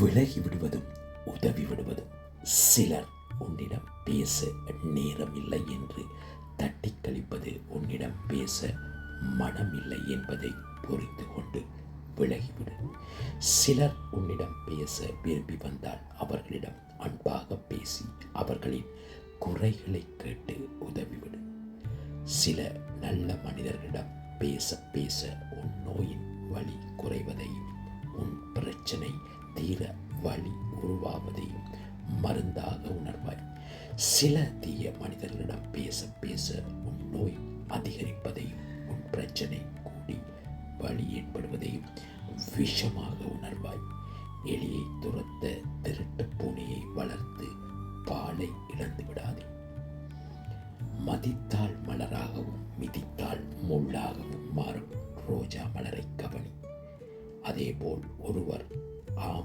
விலகி விடுவதும் உதவி விடுவதும். சிலர் உன்னிடம் பேச நேரம் இல்லை என்று தட்டி கழிப்பது உன்னிடம் பேச மனமில்லை என்பதை புரிந்து கொண்டு விலகிவிடு. சிலர் உன்னிடம் பேச விரும்பி வந்தால் அவர்களிடம் அன்பாக பேசி அவர்களின் குறைகளை கேட்டு உதவிவிடு. சில நல்ல மனிதர்களிடம் பேச பேச உன் நோயின் வழி குறைவதையும் உன் பிரச்சனை தீர வழி உருவாவதையும் மருந்தாக உணர்வாய். சில தீய மனிதர்களிடம் பேச பேச உன் நோய் அதிகரிப்பதையும் உன் பிரச்சனை கூடி வலி ஏற்படுவதையும் விஷமாக உணர்வாய். எலியை துரத்த திருட்டு பூனையை வளர்த்து பாலை இழந்து விடாதே. மதித்தால் மலராகவும் மிதித்தால் முள்ளாகவும் மாறும் ரோஜா மலரை கவனி. அதேபோல் ஒருவர்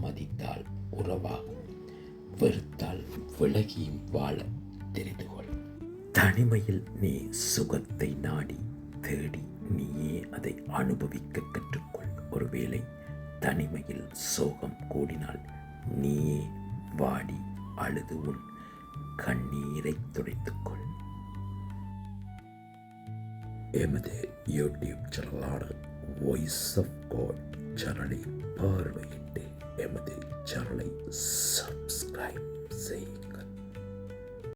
மதித்தால் உறவாகும். வெறுத்தால் விலகியும் வாழ தெரிந்து கொள். தனிமையில் நீ சுகத்தை நாடி தேடி நீயே அதை அனுபவிக்க கற்றுக்கொள். ஒருவேளை தனிமையில் சோகம் கூடினால் நீயே வாடி அழுது உன் கண்ணீரை துடைத்துக்கொள் எமது யூடியூப் சேனலான வாய்ஸ் ஆஃப் காட் சேனலை பார்வையிட்டு சேனலை சப்ஸ்கிரைப் செய்யுங்கள்